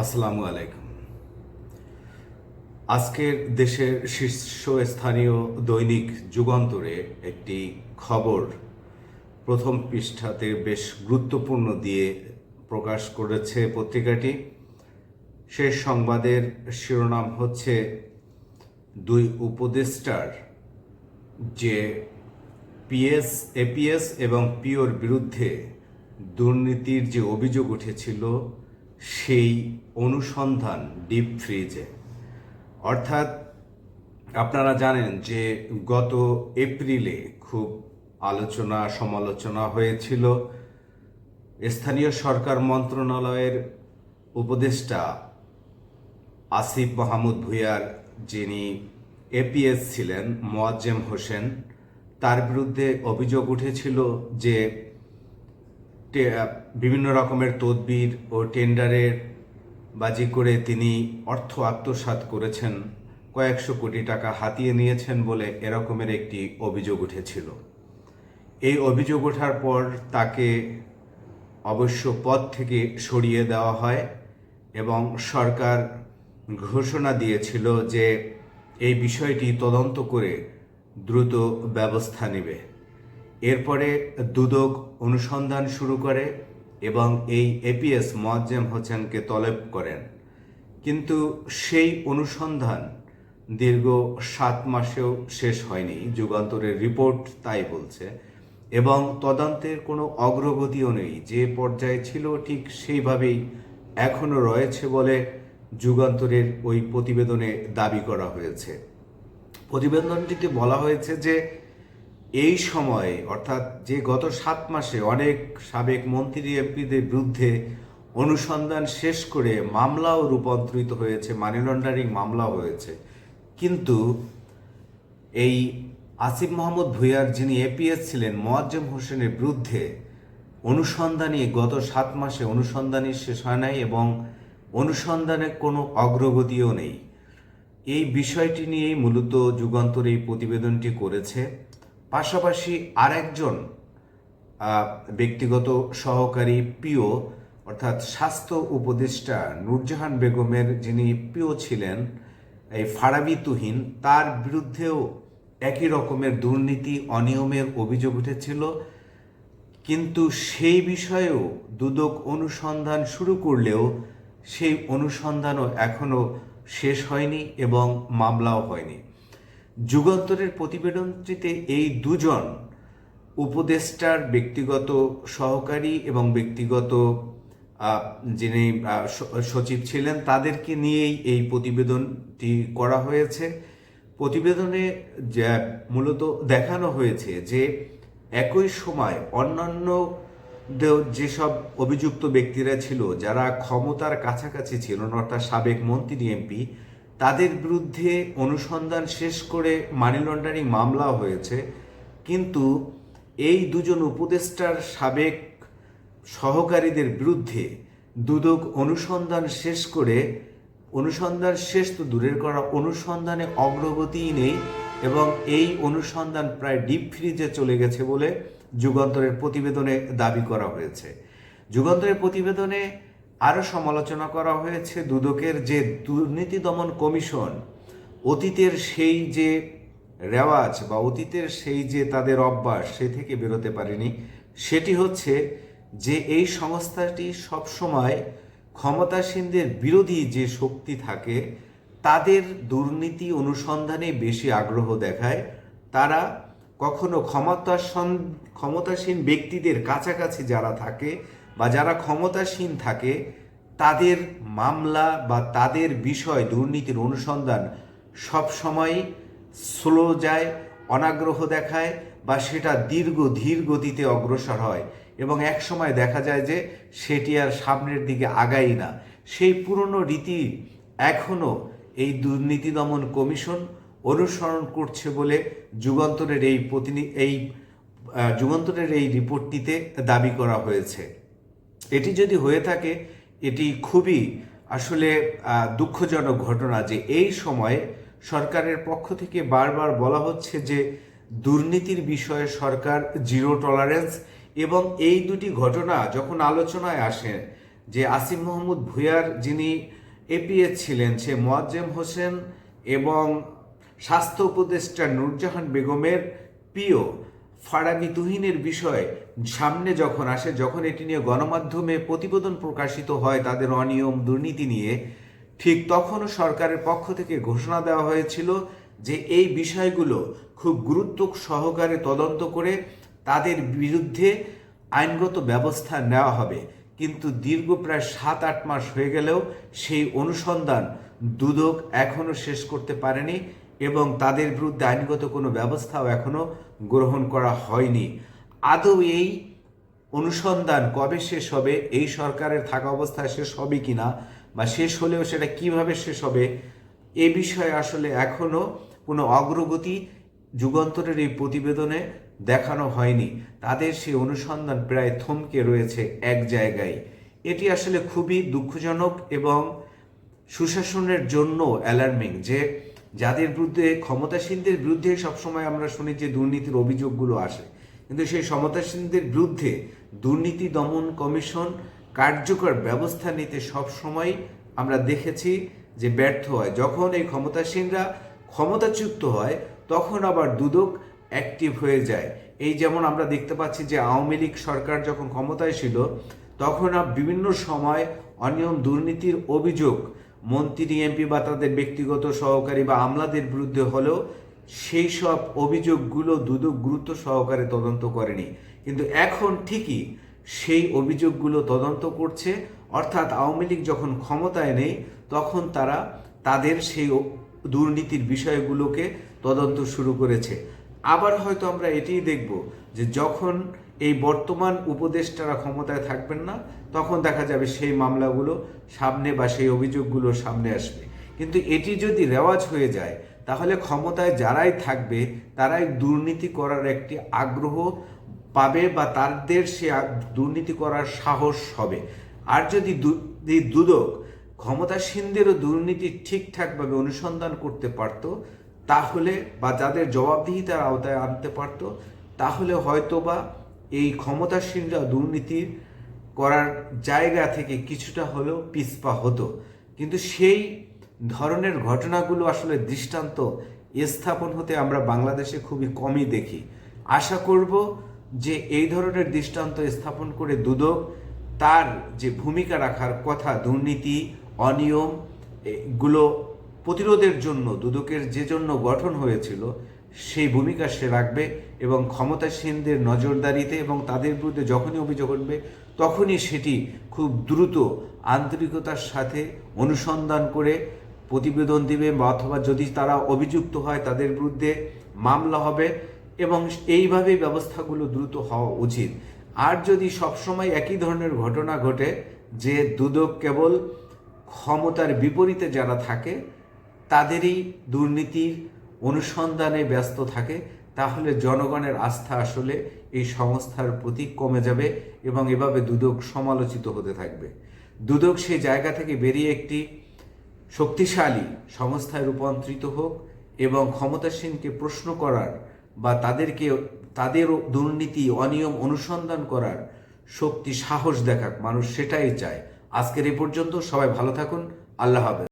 আসসালামু আলাইকুম। আজকের দেশের শীর্ষস্থানীয় দৈনিক যুগান্তরে একটি খবর প্রথম পৃষ্ঠাতে বেশ গুরুত্বপূর্ণ দিয়ে প্রকাশ করেছে পত্রিকাটি। শেষ সংবাদের শিরোনাম হচ্ছে, দুই উপদেষ্টার যে পিএস, এপিএস এবং পিওর বিরুদ্ধে দুর্নীতির যে অভিযোগ উঠেছিল, সেই অনুসন্ধান ডিপ ফ্রিজে। অর্থাৎ আপনারা জানেন যে গত এপ্রিলে খুব আলোচনা, সমালোচনা হয়েছিল। স্থানীয় সরকার মন্ত্রণালয়ের উপদেষ্টা আসিফ মাহমুদ ভুঁইয়ার যিনি এপিএস ছিলেন, মোয়াজ্জেম হোসেন, তার বিরুদ্ধে অভিযোগ উঠেছিল যে বিভিন্ন রকমের তদবির ও টেন্ডারের বাজি করে তিনি অর্থ আত্মসাৎ করেছেন, কয়েকশো কোটি টাকা হাতিয়ে নিয়েছেন বলে এরকমের একটি অভিযোগ উঠেছিল। এই অভিযোগ ওঠার পর তাকে অবশ্য পদ থেকে সরিয়ে দেওয়া হয় এবং সরকার ঘোষণা দিয়েছিল যে এই বিষয়টি তদন্ত করে দ্রুত ব্যবস্থা নেবে। এরপরে দুদক অনুসন্ধান শুরু করে এবং এই এপিএস মোয়াজ্জেম হোসেনকে তলব করেন। কিন্তু সেই অনুসন্ধান দীর্ঘ সাত মাসেও শেষ হয়নি, যুগান্তরের রিপোর্ট তাই বলছে। এবং তদন্তের কোনো অগ্রগতিও নেই, যে পর্যায়ে ছিল ঠিক সেইভাবেই এখনও রয়েছে বলে যুগান্তরের ওই প্রতিবেদনে দাবি করা হয়েছে। প্রতিবেদনটিতে বলা হয়েছে যে এই সময়ে, অর্থাৎ যে গত সাত মাসে অনেক সাবেক মন্ত্রী এমপিদের বিরুদ্ধে অনুসন্ধান শেষ করে মামলাও রূপান্তরিত হয়েছে মানি লন্ডারিং মামলাও হয়েছে। কিন্তু এই আসিফ মোহাম্মদ ভুইয়ার যিনি এপিএস ছিলেন, মোয়াজ্জেম হোসেনের বিরুদ্ধে অনুসন্ধানী গত সাত মাসে অনুসন্ধানী শেষ হয় নাই এবং অনুসন্ধানে কোনো অগ্রগতিও নেই। এই বিষয়টি নিয়েই মূলত যুগান্তর এই প্রতিবেদনটি করেছে। পাশাপাশি আরেকজন ব্যক্তিগত সহকারী পিও, অর্থাৎ স্বাস্থ্য উপদেষ্টা নূরজাহান বেগমের যিনি পিও ছিলেন, এই ফারাবি তুহিন তার বিরুদ্ধেও একই রকমের দুর্নীতি, অনিয়মের অভিযোগ উঠেছিল। কিন্তু সেই বিষয়েও দুদক অনুসন্ধান শুরু করলেও সেই অনুসন্ধানও এখনও শেষ হয়নি এবং মামলাও হয়নি। যুগান্তরের প্রতিবেদনটিতে এই দুজন উপদেষ্টার ব্যক্তিগত সহকারী এবং ব্যক্তিগত যিনি সচিব ছিলেন, তাদেরকে নিয়েই এই প্রতিবেদনটি করা হয়েছে। প্রতিবেদনে মূলত দেখানো হয়েছে যে একই সময় অন্যান্য যেসব অভিযুক্ত ব্যক্তিরা ছিল, যারা ক্ষমতার কাছাকাছি ছিল অর্থাৎ সাবেক মন্ত্রী, এমপি তাদের বিরুদ্ধে অনুসন্ধান শেষ করে মানি লন্ডারিং মামলা হয়েছে। কিন্তু এই দুজন উপদেষ্টার সাবেক সহকারীদের বিরুদ্ধে দুদক অনুসন্ধান শেষ করে, অনুসন্ধান শেষ তো দূরের করা অনুসন্ধানে অগ্রগতিই নেই এবং এই অনুসন্ধান প্রায় ডিপ ফ্রিজে চলে গেছে বলে যুগান্তরের প্রতিবেদনে দাবি করা হয়েছে। যুগান্তরের প্রতিবেদনে আরও সমালোচনা করা হয়েছে দুদকের যে দুর্নীতি দমন কমিশন, অতীতের সেই যে রেওয়াজ বা অতীতের সেই যে তাদের অভ্যাস সে থেকে বেরোতে পারেনি, সেটি হচ্ছে যে এই সংস্থাটি সবসময় ক্ষমতাসীনদের বিরোধী যে শক্তি থাকে, তাদের দুর্নীতি অনুসন্ধানে বেশি আগ্রহ দেখায়। তারা কখনো ক্ষমতাসন, ক্ষমতাসীন ব্যক্তিদের কাছাকাছি যারা থাকে বা যারা ক্ষমতাসীন থাকে, তাদের মামলা বা তাদের বিষয় দুর্নীতির অনুসন্ধান সব সময় স্লো যায়, অনাগ্রহ দেখায় বা সেটা দীর্ঘ ধীর গতিতে অগ্রসর হয় এবং এক সময় দেখা যায় যে সেটি আর সামনের দিকে আগাই না। সেই পুরনো রীতি এখনও এই দুর্নীতি দমন কমিশন অনুসরণ করছে বলে যুগান্তরের এই প্রতিনি, এই যুগান্তরের এই রিপোর্টটিতে দাবি করা হয়েছে। এটি যদি হয়ে থাকে, এটি খুবই আসলে দুঃখজনক ঘটনা যে এই সময়ে সরকারের পক্ষ থেকে বারবার বলা হচ্ছে যে দুর্নীতির বিষয়ে সরকার জিরো টলারেন্স এবং এই দুটি ঘটনা যখন আলোচনায় আসে, যে আসিম মোহাম্মদ ভুয়ার যিনি এপিএ ছিলেন, সে মোয়াজ্জেম হোসেন এবং স্বাস্থ্য উপদেষ্টা নূরজাহান বেগমের প্রিয় ফারাবি তুহিনের বিষয় সামনে যখন আসে, যখন এটি নিয়ে গণমাধ্যমে প্রতিবেদন প্রকাশিত হয় তাদের অনিয়ম, দুর্নীতি নিয়ে, ঠিক তখনও সরকারের পক্ষ থেকে ঘোষণা দেওয়া হয়েছিল যে এই বিষয়গুলো খুব গুরুত্ব সহকারে তদন্ত করে তাদের বিরুদ্ধে আইনগত ব্যবস্থা নেওয়া হবে। কিন্তু দীর্ঘ প্রায় সাত, আট মাস হয়ে গেলেও সেই অনুসন্ধান দুদক এখনও শেষ করতে পারেনি এবং তাদের বিরুদ্ধে আইনগত কোনো ব্যবস্থাও এখনও গ্রহণ করা হয়নি। আদৌ এই অনুসন্ধান কবে শেষ হবে? এই সরকারের থাকা অবস্থায় শেষ হবে কিনা বা শেষ হলেও সেটা কীভাবে শেষ হবে? এ বিষয়ে আসলে এখনও কোনো অগ্রগতি যুগান্তরের এই প্রতিবেদনে দেখানো হয়নি। তাদের সেই অনুসন্ধান প্রায় থমকে রয়েছে এক জায়গায়। এটি আসলে খুবই দুঃখজনক এবং সুশাসনের জন্য অ্যালার্মিং যে যাদের বিরুদ্ধে, ক্ষমতাসীনদের বিরুদ্ধে সবসময় আমরা শুনি যে দুর্নীতির অভিযোগগুলো আসে। কিন্তু সেই ক্ষমতাসীনদের বিরুদ্ধে দুর্নীতি দমন কমিশন কার্যকর ব্যবস্থা নিতে সবসময় আমরা দেখেছি যে ব্যর্থ হয়। যখন এই ক্ষমতাসীনরা ক্ষমতাচ্যুত হয়, তখন আবার দুদক অ্যাক্টিভ হয়ে যায়। এই যেমন আমরা দেখতে পাচ্ছি যে আওয়ামী লীগ সরকার যখন ক্ষমতায় ছিল, তখন বিভিন্ন সময় অনিয়ম দুর্নীতির অভিযোগ মন্ত্রী, এমপি বা তাদের ব্যক্তিগত সহকারী বা আমলাদের বিরুদ্ধে হলেও সেই সব অভিযোগগুলো দুদক গুরুত্ব সহকারে তদন্ত করেনি। কিন্তু এখন ঠিকই সেই অভিযোগগুলো তদন্ত করছে। অর্থাৎ আওয়ামী লীগ যখন ক্ষমতায় নেই, তখন তারা তাদের সেই দুর্নীতির বিষয়গুলোকে তদন্ত শুরু করেছে। আবার হয়তো আমরা এটিই দেখব যে যখন এই বর্তমান উপদেষ্টারা ক্ষমতায় থাকবেন না, তখন দেখা যাবে সেই মামলাগুলো সামনে বা সেই অভিযোগগুলো সামনে আসবে। কিন্তু এটি যদি রেওয়াজ হয়ে যায় তাহলে ক্ষমতায় যারাই থাকবে, তারাই দুর্নীতি করার একটি আগ্রহ পাবে বা তাদের সে দুর্নীতি করার সাহস হবে। আর যদি দুদক ক্ষমতাসীনদেরও দুর্নীতি ঠিকঠাকভাবে অনুসন্ধান করতে পারত, তাহলে বা যাদের জবাবদিহিতার আওতায় আনতে পারত, তাহলে হয়তোবা এই ক্ষমতাসীনরা দুর্নীতির করার জায়গা থেকে কিছুটা হলেও পিছপা হতো। কিন্তু সেই ধরনের ঘটনাগুলো আসলে দৃষ্টান্ত স্থাপন হতে আমরা বাংলাদেশে খুবই কমই দেখি। আশা করব যে এই ধরনের দৃষ্টান্ত স্থাপন করে দুদক তার যে ভূমিকা রাখার কথা, দুর্নীতি, অনিয়ম, এগুলো প্রতিরোধের জন্য, দুদকের যে জন্য গঠন হয়েছিল, সেই ভূমিকা সে রাখবে এবং ক্ষমতাসীনদের নজরদারিতে এবং তাদের বিরুদ্ধে যখনই অভিযোগ উঠবে, তখনই সেটি খুব দ্রুত আন্তরিকতার সাথে অনুসন্ধান করে প্রতিবেদন দিবে বা অথবা যদি তারা অভিযুক্ত হয়, তাদের বিরুদ্ধে মামলা হবে এবং এইভাবেই ব্যবস্থাগুলো দ্রুত হওয়া উচিত। আর যদি সবসময় একই ধরনের ঘটনা ঘটে, যে দুদক কেবল ক্ষমতার বিপরীতে যারা থাকে, তাদেরই দুর্নীতির অনুসন্ধানে ব্যস্ত থাকে, তাহলে জনগণের আস্থা আসলে এই সংস্থার প্রতি কমে যাবে এবং এভাবে দুদক সমালোচিত হতে থাকবে। দুদক সেই জায়গা থেকে বেরিয়ে একটি শক্তিশালী সংস্থায় রূপান্তরিত হোক এবং ক্ষমতাসীনকে প্রশ্ন করার বা তাদেরকে, তাদের দুর্নীতি, অনিয়ম অনুসন্ধান করার শক্তি, সাহস দেখাক। মানুষ সেটাই চায়। আজকের এ পর্যন্ত সবাই ভালো থাকুন। আল্লাহ হাফেজ।